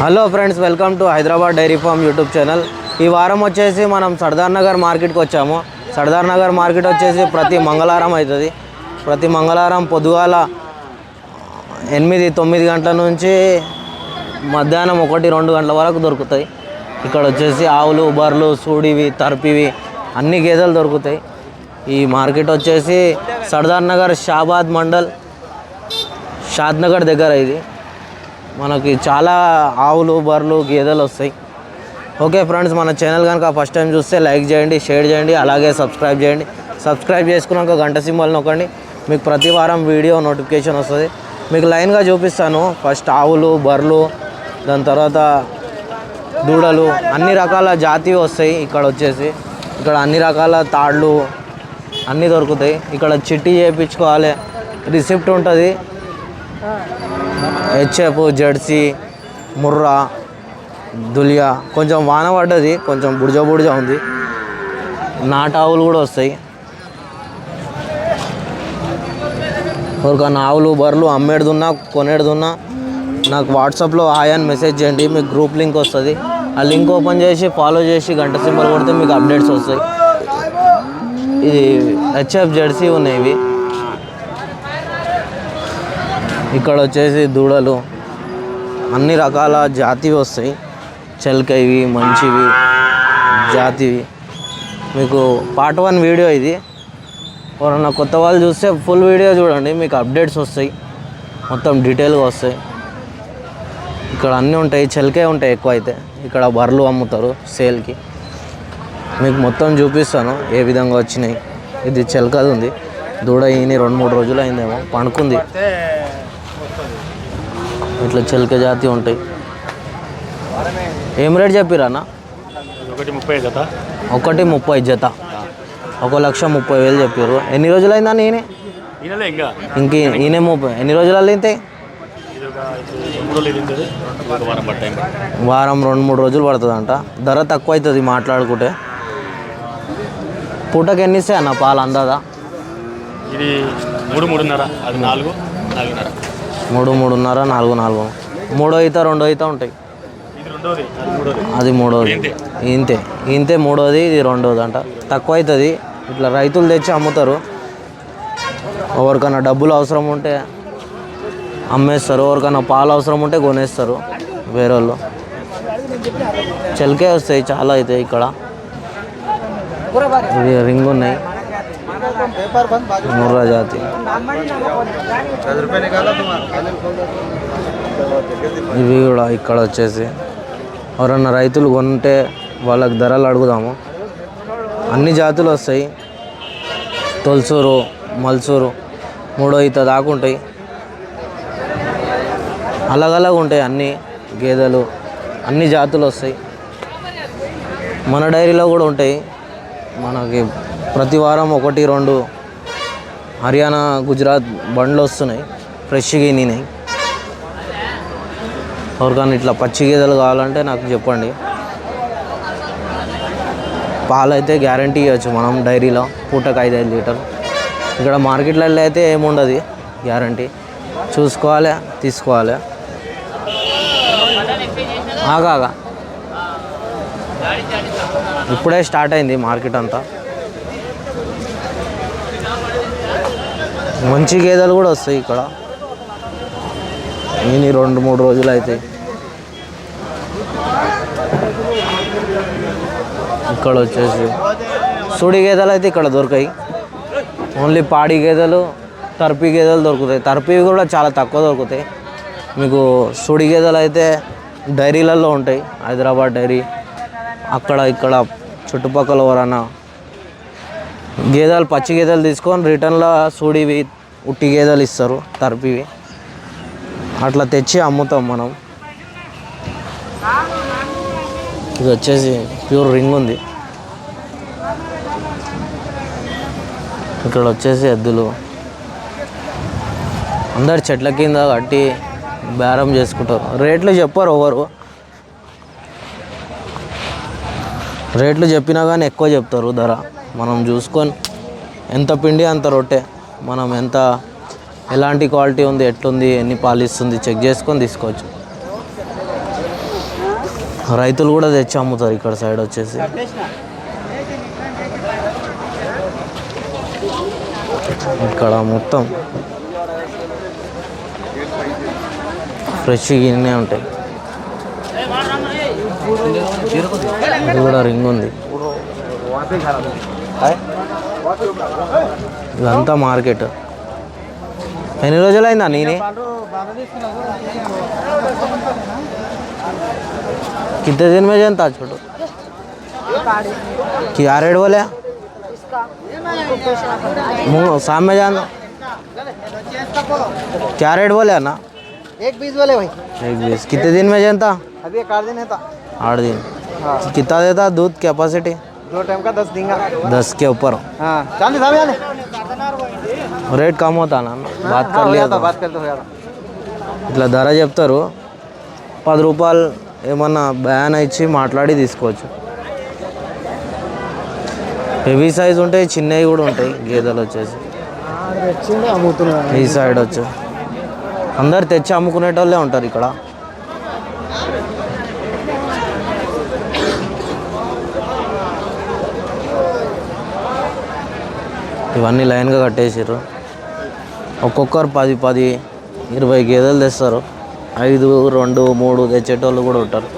Hello friends welcome to Hyderabad dairy farm YouTube channel. ఈ వారం వచ్చేసి మనం సర్దార్ నగర్ మార్కెట్కి వచ్చాము. సర్దార్ నగర్ మార్కెట్ వచ్చేసి ప్రతి మంగళవారం అవుతుంది. ప్రతి మంగళవారం పొద్దుగాల ఎనిమిది తొమ్మిది గంటల నుంచి మధ్యాహ్నం ఒకటి రెండు గంటల వరకు దొరుకుతాయి. ఇక్కడ వచ్చేసి ఆవులు బర్రెలు సూడివి తర్పివి అన్ని గేదెలు దొరుకుతాయి. ఈ మార్కెట్ వచ్చేసి సర్దార్ నగర్ షాబాద్ మండల్ షాద్నగర్ దగ్గర ఇది. మనకి చాలా ఆవులు బర్రెలు గేదెలు వస్తాయి. ఓకే ఫ్రెండ్స్ మన ఛానల్ కనుక ఫస్ట్ టైం చూస్తే లైక్ చేయండి షేర్ చేయండి అలాగే సబ్స్క్రైబ్ చేయండి. సబ్స్క్రైబ్ చేసుకున్నాక గంట సింబల్ నొక్కండి. మీకు ప్రతి వారం వీడియో నోటిఫికేషన్ వస్తుంది. మీకు లైన్గా చూపిస్తాను. ఫస్ట్ ఆవులు బర్రెలు దాని తర్వాత దూడలు అన్ని రకాల జాతి వస్తాయి ఇక్కడ వచ్చేసి. ఇక్కడ అన్ని రకాల తాళ్ళు అన్నీ దొరుకుతాయి. ఇక్కడ చిట్టి చేయించుకోవాలి. రిసిప్ట్ ఉంటుంది. హెచ్ఎఫ్ జెర్సీ ముర్రా దులియా. కొంచెం వాన పడ్డది కొంచెం బుడిజ బుడిజ ఉంది. నాటావులు కూడా వస్తాయి. ఒక ఆవులు బర్రెలు అమ్మేడుదున్నా కొనేడుదున్నా నాకు వాట్సాప్లో హాయ్ అని మెసేజ్ చేయండి మీకు గ్రూప్ లింక్ వస్తుంది. ఆ లింక్ ఓపెన్ చేసి ఫాలో చేసి గంట సింబల్ కొడితే మీకు అప్డేట్స్ వస్తాయి. ఇది హెచ్ఎఫ్ జెర్సీ ఉన్నాయి ఇవి. ఇక్కడ వచ్చేసి దూడలు. అన్ని రకాల జాతివి వస్తాయి. చెలకవి మంచివి జాతివి. మీకు పార్ట్ వన్ వీడియో ఇది. ఎవరన్నా కొత్త వాళ్ళు చూస్తే ఫుల్ వీడియో చూడండి. మీకు అప్డేట్స్ వస్తాయి. మొత్తం డీటెయిల్గా వస్తాయి. ఇక్కడ అన్నీ ఉంటాయి. చెలకే ఉంటాయి ఎక్కువ అయితే ఇక్కడ బర్రెలు అమ్ముతారు సేల్కి. మీకు మొత్తం చూపిస్తాను ఏ విధంగా వచ్చినాయి. ఇది చెలకది ఉంది. దూడ ఈని రెండు మూడు రోజులు అయిందేమో. పండుకుంది ఇట్లా చిలక జాతి ఉంటాయి. ఏం రేట్ చెప్పిరా అన్న? ఒకటి ముప్పై జత. ఒకటి ముప్పై జత. ఒక లక్ష ముప్పై వేలు చెప్పారు ఎన్ని రోజులు అయిందా నేనే ఇంకా. ఇంక ఈయన ముప్పై ఎన్ని రోజులు టైం వారం రెండు మూడు రోజులు పడుతుందంట. ధర తక్కువ అవుతుంది మాట్లాడుకుంటే. పూటకి ఎన్ని ఇస్తాయి అన్న పాలు అందాదా? ఇది మూడు మూడున్నర. అది నాలుగు నాలుగున్నర. మూడు మూడున్నర నాలుగు నాలుగు. మూడో ఈత రెండో ఈత ఉంటాయి. అది మూడోది. ఇంతే. ఇంతే. మూడోది ఇది రెండోది అంట. తక్కువ అవుతుంది. ఇట్లా రైతులు తెచ్చి అమ్ముతారు. ఎవరికైనా డబ్బులు అవసరం ఉంటే అమ్మేస్తారు. ఎవరికైనా పాలు అవసరం ఉంటే కొనేస్తారు. వేరే వాళ్ళు చెలకే వస్తాయి. చాలా అవుతాయి ఇక్కడ. రింగ్ ఉన్నాయి ముర్రా జాతి ఇవి కూడా ఇక్కడ వచ్చేసి. ఎవరన్నా రైతులు కొంటే వాళ్ళకి ధరలు అడుగుదాము. అన్ని జాతులు వస్తాయి. తొలసూరు మల్సూరు మూడో ఈత దాకా ఉంటాయి. అలగలగా ఉంటాయి అన్ని గేదెలు. అన్ని జాతులు వస్తాయి. మన డైరీలో కూడా ఉంటాయి. మనకి ప్రతి వారం ఒకటి రెండు హర్యానా గుజరాత్ బండ్లు వస్తున్నాయి. ఫ్రెష్గా ఈనినాయి ఎవరికైనా ఇట్లా పచ్చి గేదెలు కావాలంటే నాకు చెప్పండి. పాలు అయితే గ్యారంటీ ఇవ్వచ్చు మనం డైరీలో పూటకు ఐదు ఐదు లీటర్. ఇక్కడ మార్కెట్లలో అయితే ఏముండదు గ్యారంటీ చూసుకోవాలి తీసుకోవాలి. ఆగాగా ఇప్పుడే స్టార్ట్ అయింది మార్కెట్ అంతా. మంచి గేదెలు కూడా వస్తాయి ఇక్కడ. ఈయన రెండు మూడు రోజులు అయితే. ఇక్కడ వచ్చేసి సుడి గేదెలు అయితే ఇక్కడ దొరకాయి. ఓన్లీ పాడి గేదెలు తర్పి గేదెలు దొరుకుతాయి. తర్పి కూడా చాలా తక్కువ దొరుకుతాయి. మీకు సుడి గేదెలు అయితే డైరీలలో ఉంటాయి. హైదరాబాద్ డైరీ. అక్కడ ఇక్కడ చుట్టుపక్కల ఎవరన్నా గేదెలు పచ్చి గేదెలు తీసుకొని రిటర్న్లో సూడివి ఉట్టి గేదెలు ఇస్తారు తరిపివి. అట్లా తెచ్చి అమ్ముతాం మనం. ఇది వచ్చేసి ప్యూర్ రింగ్ ఉంది. ఇక్కడ వచ్చేసి ఎద్దులు. అందరు చెట్ల కింద కట్టి బేరం చేసుకుంటారు. రేట్లు చెప్పరు ఎవరు. రేట్లు చెప్పినా కానీ ఎక్కువ చెప్తారు ధర. మనం చూసుకొని ఎంత పిండి అంత రొట్టె. మనం ఎంత ఎలాంటి క్వాలిటీ ఉంది ఎట్లుంది ఎన్ని పాలు ఇస్తుంది చెక్ చేసుకొని తీసుకోవచ్చు. రైతులు కూడా తెచ్చి అమ్ముతారు ఇక్కడ సైడ్ వచ్చేసి. ఇక్కడ మొత్తం ఫ్రెష్ గిన్నె ఉంటాయి. ఇది కూడా రింగ్ ఉంది. ఇదంతా మార్కెట్ ఎన్ని రోజులైందా నేనే कितने दिन में जनता छोटो क्या रेट बोले मुँह शाम में जाना क्या रेट बोले ना एक बीस वाले भाई एक बीस कितने दिन में जनता अभी एक आठ दिन है था आठ दिन कितना देता दूध कैपेसिटी दो टाइम का दस देंगे दस के ऊपर हाँ चांदी साहब याद రేట్ కమ్ అవుతా బాత్ కర్ లియా था बात करते हो यार ఇట్లా ధర చెప్తారు పది రూపాయలు ఏమన్నా బ్యాన్ ఇచ్చి మాట్లాడి తీసుకోవచ్చు హెవీ సైజ్ ఉంటాయి చిన్నవి కూడా ఉంటాయి గేదెలు వచ్చేసి వచ్చింది అమ్ముతున్నాను ఈ సైడ్ వచ్చి అందరు తెచ్చి అమ్ముకునేటోళ్ళే ఉంటారు ఇక్కడ ఇవన్నీ లైన్గా కట్టేసారు ఒక్కొక్కరు పది పది ఇరవై గేదెలు తెస్తారు. ఐదు రెండు మూడు తెచ్చేటోళ్ళు కూడా ఉంటారు.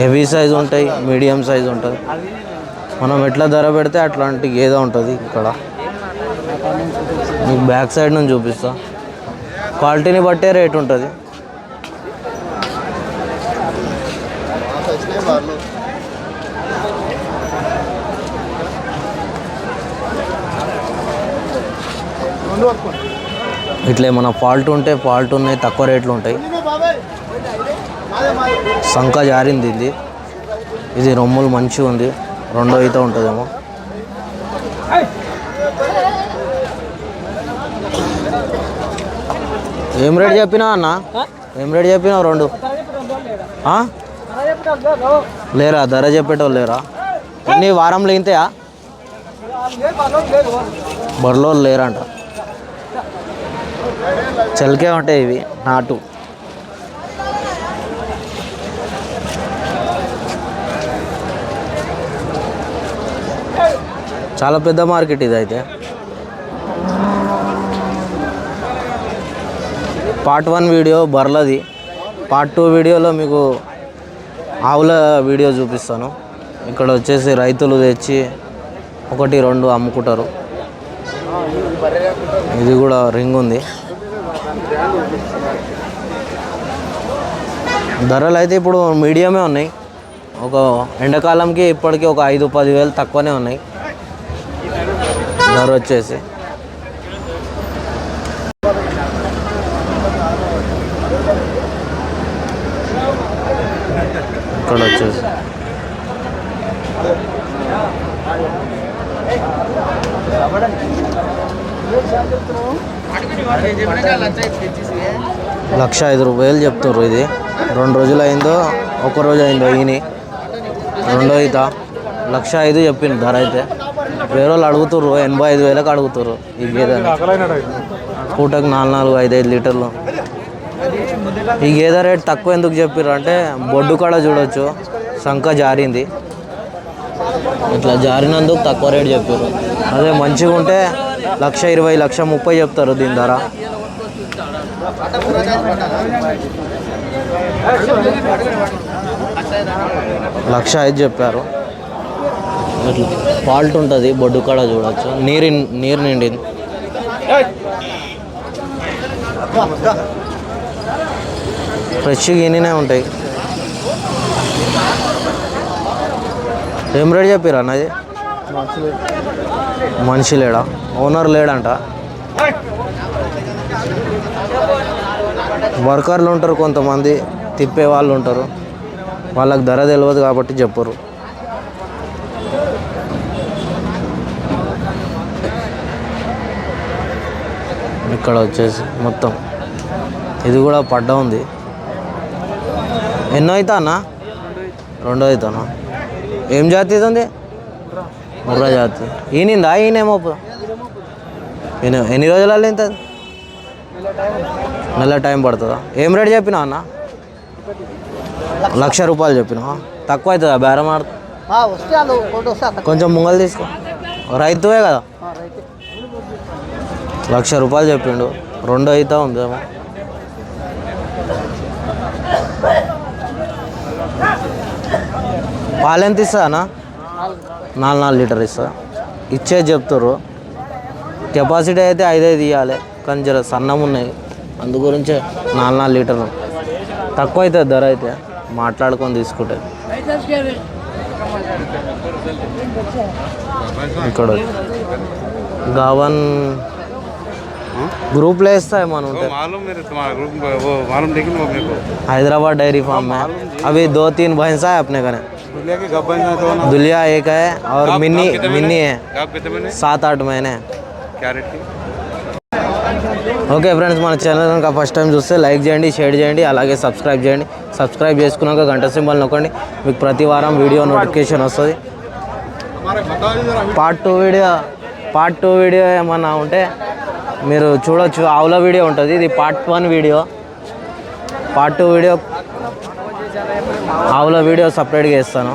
హెవీ సైజ్ ఉంటాయి మీడియం సైజు ఉంటుంది. మనం ఎట్లా ధర పెడితే అట్లాంటి గేదె ఉంటుంది ఇక్కడ. మీకు బ్యాక్ సైడ్ నుంచి చూపిస్తా. క్వాలిటీని బట్టే రేట్ ఉంటుంది. ఇట్లా ఏమైనా ఫాల్ట్ ఉంటే ఫాల్ట్ ఉన్నాయి తక్కువ రేట్లు ఉంటాయి. సంఖ జారింది ఇది. ఇది రొమ్ములు మంచిగా ఉంది. రెండో ఈత ఉంటుందేమో. ఏం రేట్ చెప్పినా అన్న? ఏం రేట్ చెప్పినావు రెండు? లేరా ధర చెప్పేటోళ్ళు లేరా? ఎన్ని వారంలో ఇంతయా? బర్లో లేరంట. చలికే ఉంటాయి ఇవి నాటు. చాలా పెద్ద మార్కెట్ ఇది అయితే. పార్ట్ వన్ వీడియో బర్లది. పార్ట్ టూ వీడియోలో మీకు ఆవుల వీడియో చూపిస్తాను. ఇక్కడ వచ్చేసి రైతులు తెచ్చి ఒకటి రెండు అమ్ముకుంటారు. ఇది కూడా రింగ్ ఉంది. ధరలు అయితే ఇప్పుడు మీడియమే ఉన్నాయి. ఒక ఎండాకాలంకి ఇప్పటికీ ఒక ఐదు పది వేలు తక్కువనే ఉన్నాయి. ధర వచ్చేసి. ఇక్కడ వచ్చేసి. లక్ష ఐదు రూపాయలు చెప్తున్నారు ఇది. రెండు రోజులు అయిందో ఒక రోజు అయిందో ఈయన. రెండో ఈత. లక్ష ఐదు చెప్పింది ధర అయితే. వేరే వాళ్ళు అడుగుతారు ఎనభై ఐదు వేలకు అడుగుతారు ఈ గేదె పూటకు నాలుగు నాలుగు ఐదు ఐదు లీటర్లు. ఈ గేదె రేట్ తక్కువ ఎందుకు చెప్పారు అంటే బొడ్డు కాడ చూడొచ్చు. సంఖ జారింది. ఇట్లా జారినందుకు తక్కువ రేట్ చెప్పారు అదే మంచిగా ఉంటే లక్ష ఇరవై లక్ష ముప్పై చెప్తారు దీని ధర. లక్ష ఐదు చెప్పారు. ఇట్లా ఫాల్ట్ ఉంటుంది బొడ్డు కాడ చూడొచ్చు. నీరు నీరు నిండింది. ఫ్రెష్ గిన్నెనే ఉంటాయి. ఏం రేట్ చెప్పారు అన్నది మనిషి లేడా? ఓనర్ లేడంట. వర్కర్లు ఉంటారు కొంతమంది తిప్పే వాళ్ళు ఉంటారు. వాళ్ళకి ధర తెలియదు కాబట్టి చెప్పరు. ఇక్కడ వచ్చేసి మొత్తం. ఇది కూడా పడ్డ ఉంది. ఎన్నో అవుతా అన్న రెండో అవుతానా ఏం జాతి ఉంది? ముర్రా జాతి ఈయనిందా ఈయనేమో ఈయన ఎన్ని రోజులలో ఇంత? నెల టైం పడుతుందా? ఏం రేట్ చెప్పినా అన్న? లక్ష రూపాయలు చెప్పినా తక్కువ అవుతుందా బేరం కొంచెం ముంగలు తీసుకో. రైతువే కదా? లక్ష రూపాయలు చెప్పిండు. రెండు అయితే ఉందేమో. పాలు ఎంత ఇస్తా అన్న నాలుగు నాలుగు లీటర్ ఇస్తా ఇచ్చేది చెప్తారు కెపాసిటీ అయితే ఐదైదు ఇవ్వాలి కానీ జర సన్నం ఉన్నాయి అందు గురించే నాలుగు నాలుగు లీటర్లు తక్కువ అవుతుంది ధర అయితే మాట్లాడుకొని తీసుకుంటే ఇక్కడ గవన్ గ్రూప్లో వేస్తాయి మనం ఉంటాయి मालूम मेरे तुम्हारा ग्रुप में वो मालूम लेकिन वो मेरे को हैदराबाद डेयरी फार्म में अभी दो तीन भैंसा है अपने घर दुनिया के गब्बन है तो ना दुलिया एक है और मिनी मिनी है आप कितने मैंने सात आठ महीने है क्या रेट की ఓకే ఫ్రెండ్స్ మన ఛానల్ కనుక ఫస్ట్ టైం చూస్తే లైక్ చేయండి షేర్ చేయండి అలాగే సబ్స్క్రైబ్ చేయండి సబ్స్క్రైబ్ చేసుకున్నాక గంట సింబల్ నొక్కండి మీకు ప్రతి వారం వీడియో నోటిఫికేషన్ వస్తుంది part two video part two video ఏమన్నా ఉంటే మీరు చూడొచ్చు ఆవుల వీడియో ఉంటుంది ఇది part one video part two video ఆవుల వీడియో సపరేట్గా ఇస్తాను